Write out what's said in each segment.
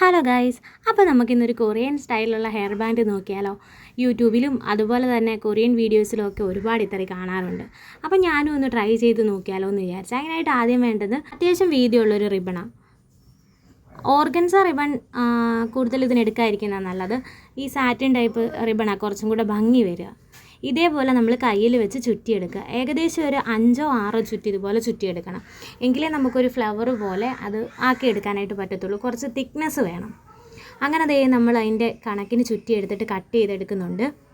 Hello guys അപ്പോൾ നമുക്കിന്നൊരു Korean സ്റ്റൈലുള്ള hair band നോക്കിയാലോ. യൂട്യൂബിലും അതുപോലെ തന്നെ കൊറിയൻ വീഡിയോസിലും ഒക്കെ ഒരുപാട് ഇത്തരം കാണാറുണ്ട്. അപ്പോൾ ഞാനും ഒന്ന് ട്രൈ ചെയ്ത് നോക്കിയാലോ എന്ന് വിചാരിച്ചു. അങ്ങനെയായിട്ട് ആദ്യം വേണ്ടത് അത്യാവശ്യം വീതിയുള്ളൊരു റിബണാണ് ഓർഗൻസ റിബൺ കൂടുതൽ ഇതിനെടുക്കാതിരിക്കുന്നതാണ് നല്ലത്. ഈ സാറ്റിൻ ടൈപ്പ് റിബണാണ് കുറച്ചും കൂടെ ഭംഗി വരിക. ഇതേപോലെ നമ്മൾ കയ്യിൽ വെച്ച് ചുറ്റിയെടുക്കുക. ഏകദേശം ഒരു അഞ്ചോ ആറോ ചുറ്റി ഇതുപോലെ ചുറ്റിയെടുക്കണം. എങ്കിലേ നമുക്കൊരു ഫ്ലവർ പോലെ അത് ആക്കിയെടുക്കാനായിട്ട് പറ്റത്തുള്ളൂ. കുറച്ച് തിക്നെസ് വേണം. അങ്ങനെ അതേ നമ്മൾ അതിന്റെ കണക്കിന് ചുറ്റിയെടുത്തിട്ട് കട്ട് ചെയ്തെടുക്കുന്നുണ്ട്.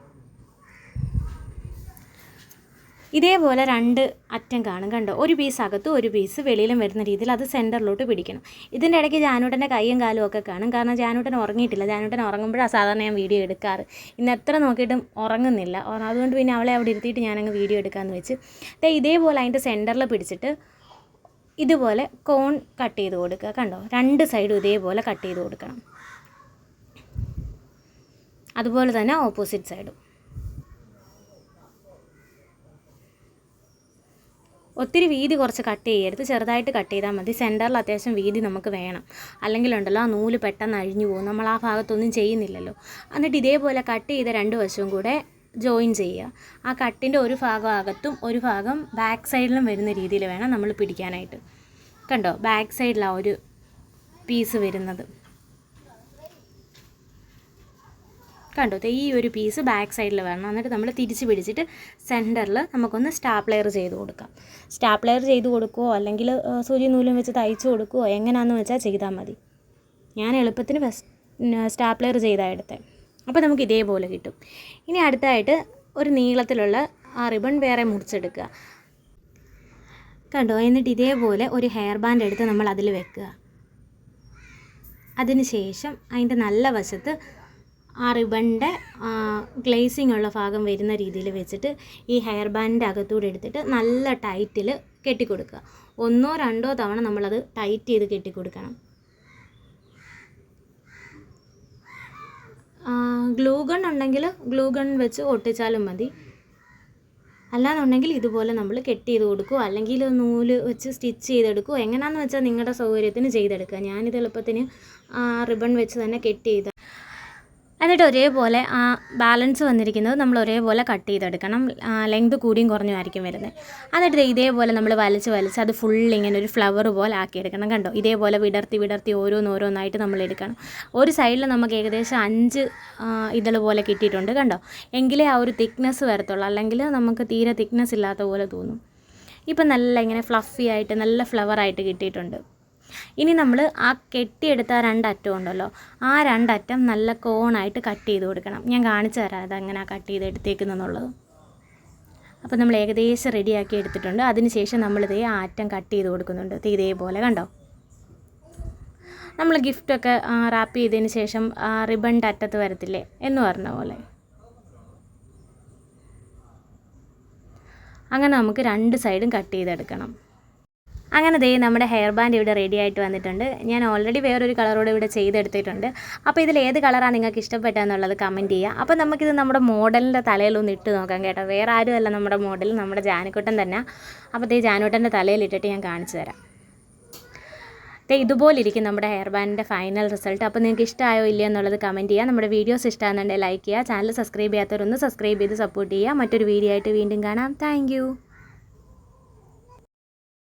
ഇതേപോലെ രണ്ട് അറ്റം കാണും. കണ്ടോ? ഒരു പീസ് അകത്തും ഒരു പീസ് വെളിയിലും വരുന്ന രീതിയിൽ അത് സെന്ററിലോട്ട് പിടിക്കണം. ഇതിന്റെ ഇടയ്ക്ക് ജാനൂട്ടന്റെ കൈയും കാലും ഒക്കെ കാണും. കാരണം ജാനൂട്ടൻ ഉറങ്ങിയിട്ടില്ല. ജാനൂട്ടൻ ഉറങ്ങുമ്പോഴാണ് സാധാരണ ഞാൻ വീഡിയോ എടുക്കാറ്. ഇന്ന് എത്ര നോക്കിയിട്ടും ഉറങ്ങുന്നില്ല. അതുകൊണ്ട് പിന്നെ അവളെ അവിടെ ഇരുത്തിയിട്ട് ഞാനങ്ങ് വീഡിയോ എടുക്കാമെന്ന് വെച്ച് ഇതേപോലെ അതിന്റെ സെന്ററിൽ പിടിച്ചിട്ട് ഇതുപോലെ കോൺ കട്ട് ചെയ്ത് കൊടുക്കുക. കണ്ടോ? രണ്ട് സൈഡും ഇതേപോലെ കട്ട് ചെയ്ത് കൊടുക്കണം. അതുപോലെ തന്നെ ഓപ്പോസിറ്റ് സൈഡും ഒത്തിരി വീതി കുറച്ച് കട്ട് ചെയ്യരുത്. ചെറുതായിട്ട് കട്ട് ചെയ്താൽ മതി. സെന്ററിൽ അത്യാവശ്യം വീതി നമുക്ക് വേണം. അല്ലെങ്കിൽ ഉണ്ടല്ലോ ആ നൂൽ പെട്ടെന്ന് അഴിഞ്ഞു പോകും. നമ്മൾ ആ ഭാഗത്തൊന്നും ചെയ്യുന്നില്ലല്ലോ. എന്നിട്ട് ഇതേപോലെ കട്ട് ചെയ്ത രണ്ട് വശവും കൂടെ ജോയിൻ ചെയ്യുക. ആ കട്ടിന്റെ ഒരു ഭാഗം അകത്തും ഒരു ഭാഗം ബാക്ക് സൈഡിലും വരുന്ന രീതിയിൽ വേണം നമ്മൾ പിടിക്കാനായിട്ട്. കണ്ടോ? ബാക്ക് സൈഡിലാണ് ഒരു പീസ് വരുന്നത്. കണ്ടോ? ഈ ഒരു പീസ് ബാക്ക് സൈഡിൽ വരണം. എന്നിട്ട് നമ്മൾ തിരിച്ച് പിടിച്ചിട്ട് സെന്ററിൽ നമുക്കൊന്ന് സ്റ്റാപ്ലെയർ ചെയ്ത് കൊടുക്കാം. സ്റ്റാപ്ലെയർ ചെയ്ത് കൊടുക്കുകയോ അല്ലെങ്കിൽ സൂചി നൂലും വെച്ച് തയ്ച്ച് കൊടുക്കുകയോ എങ്ങനെയാണെന്ന് വെച്ചാൽ ചെയ്താൽ മതി. ഞാൻ എളുപ്പത്തിന് ഫസ് സ്റ്റാപ്ലെയർ ചെയ്താണ് എടുത്തത് അപ്പോൾ നമുക്ക് ഇതേപോലെ കിട്ടും. ഇനി അടുത്തായിട്ട് ഒരു നീളത്തിലുള്ള ആ റിബൺ വേറെ മുറിച്ചെടുക്കുക. കണ്ടോ? എന്നിട്ട് ഇതേപോലെ ഒരു ഹെയർ ബാൻഡ് എടുത്ത് നമ്മൾ അതിൽ വെക്കുക അതിനുശേഷം അതിന്റെ നല്ല വശത്ത് ആ റിബണിന്റെ ഗ്ലേസിംഗ് ഉള്ള ഭാഗം വരുന്ന രീതിയിൽ വെച്ചിട്ട് ഈ ഹെയർ ബാൻഡിന്റെ അകത്തൂടെ എടുത്തിട്ട് നല്ല ടൈറ്റിൽ കെട്ടിക്കൊടുക്കുക. ഒന്നോ രണ്ടോ തവണ നമ്മളത് ടൈറ്റ് ചെയ്ത് കെട്ടിക്കൊടുക്കണം. ഗ്ലൂ ഗൺ ഉണ്ടെങ്കിൽ ഗ്ലൂ ഗൺ വെച്ച് ഒട്ടിച്ചാലും മതി. അല്ലാന്നുണ്ടെങ്കിൽ ഇതുപോലെ നമ്മൾ കെട്ടി ചെയ്ത് കൊടുക്കുക അല്ലെങ്കിൽ നൂൽ വെച്ച് സ്റ്റിച്ച് ചെയ്തെടുക്കുക എങ്ങനെയാണെന്ന് വെച്ചാൽ നിങ്ങളുടെ സൗകര്യത്തിന് ചെയ്തെടുക്കുക. ഞാനിത് എളുപ്പത്തിന് റിബൺ വെച്ച് തന്നെ കെട്ടി ചെയ്ത് എന്നിട്ട് ഒരേപോലെ ആ ബാലൻസ് വന്നിരിക്കുന്നത് നമ്മൾ ഒരേപോലെ കട്ട് ചെയ്തെടുക്കണം. ലെങ്ത് കൂടിയും കുറഞ്ഞും ആയിരിക്കും വരുന്നത്. എന്നിട്ട് ഇതേപോലെ നമ്മൾ വലിച്ച് വലിച്ച് അത് ഫുൾ ഇങ്ങനെ ഒരു ഫ്ലവർ പോലെ ആക്കിയെടുക്കണം. കണ്ടോ? ഇതേപോലെ വിടർത്തി വിടർത്തി ഓരോന്നോരോന്നായിട്ട് നമ്മൾ എടുക്കണം. ഒരു സൈഡിൽ നമുക്ക് ഏകദേശം അഞ്ച് ഇതൾ പോലെ കിട്ടിയിട്ടുണ്ട്. കണ്ടോ? എങ്കിലേ ആ ഒരു തിക്നെസ് വരത്തുള്ളൂ. അല്ലെങ്കിൽ നമുക്ക് തീരെ തിക്നെസ് ഇല്ലാത്ത പോലെ തോന്നും. ഇപ്പം നല്ല ഇങ്ങനെ ഫ്ലഫി ആയിട്ട് നല്ല ഫ്ലവറായിട്ട് കിട്ടിയിട്ടുണ്ട്. ഇനി നമ്മൾ ആ കെട്ടിയെടുത്ത ആ രണ്ടറ്റം ഉണ്ടല്ലോ ആ രണ്ടറ്റം നല്ല കോണായിട്ട് കട്ട് ചെയ്ത് കൊടുക്കണം. ഞാൻ കാണിച്ചു തരാം അതെങ്ങനെ കട്ട് ചെയ്ത് എടുത്തേക്കുന്നെന്നുള്ളത് അപ്പോൾ നമ്മൾ ഏകദേശം റെഡിയാക്കി എടുത്തിട്ടുണ്ട്. അതിനുശേഷം നമ്മളിതേ ആ അറ്റം കട്ട് ചെയ്ത് കൊടുക്കുന്നുണ്ട്. ഇതേപോലെ കണ്ടോ? നമ്മൾ ഗിഫ്റ്റൊക്കെ റാപ്പ് ചെയ്തതിന് ശേഷം റിബണിന്റെ അറ്റത്ത് വരത്തില്ലേ എന്ന് പറഞ്ഞ പോലെ. അങ്ങനെ നമുക്ക് രണ്ട് സൈഡും കട്ട് ചെയ്തെടുക്കണം. അങ്ങനെ ദേ നമ്മുടെ ഹെയർ ബാൻഡ് ഇവിടെ റെഡി ആയിട്ട് വന്നിട്ടുണ്ട്. ഞാൻ ഓൾറെഡി വേറൊരു കളറോട് ഇവിടെ ചെയ്തെടുത്തിട്ടുണ്ട്. അപ്പോൾ ഇതിൽ ഏത് കളറാണ് നിങ്ങൾക്ക് ഇഷ്ടപ്പെട്ടതെന്നുള്ളത് കമന്റ് ചെയ്യുക അപ്പോൾ നമുക്കിത് നമ്മുടെ മോഡലിന്റെ തലയിലൊന്ന് ഇട്ട് നോക്കാം കേട്ടോ. വേറെ ആരുമല്ല നമ്മുടെ മോഡൽ നമ്മുടെ ജാനക്കുട്ടൻ തന്നെ. അപ്പോൾ ദേ ജാനുട്ടന്റെ തലയിൽ ഇട്ടിട്ട് ഞാൻ കാണിച്ചു തരാം. ഇതുപോലെ ഇരിക്കും നമ്മുടെ ഹെയർ ബാൻഡിന്റെ ഫൈനൽ റിസൾട്ട് അപ്പോൾ നിങ്ങൾക്ക് ഇഷ്ടമായോ ഇല്ലയോ എന്നുള്ളത് കമന്റ് ചെയ്യുക നമ്മുടെ വീഡിയോസ് ഇഷ്ടമാകുന്നുണ്ടെങ്കിൽ ലൈക്ക് ചെയ്യുക. ചാനൽ സബ്സ്ക്രൈബ് ചെയ്യാത്തവരൊന്ന് സബ്സ്ക്രൈബ് ചെയ്ത് സപ്പോർട്ട് ചെയ്യുക. മറ്റൊരു വീഡിയോ ആയിട്ട് വീണ്ടും കാണാം. താങ്ക്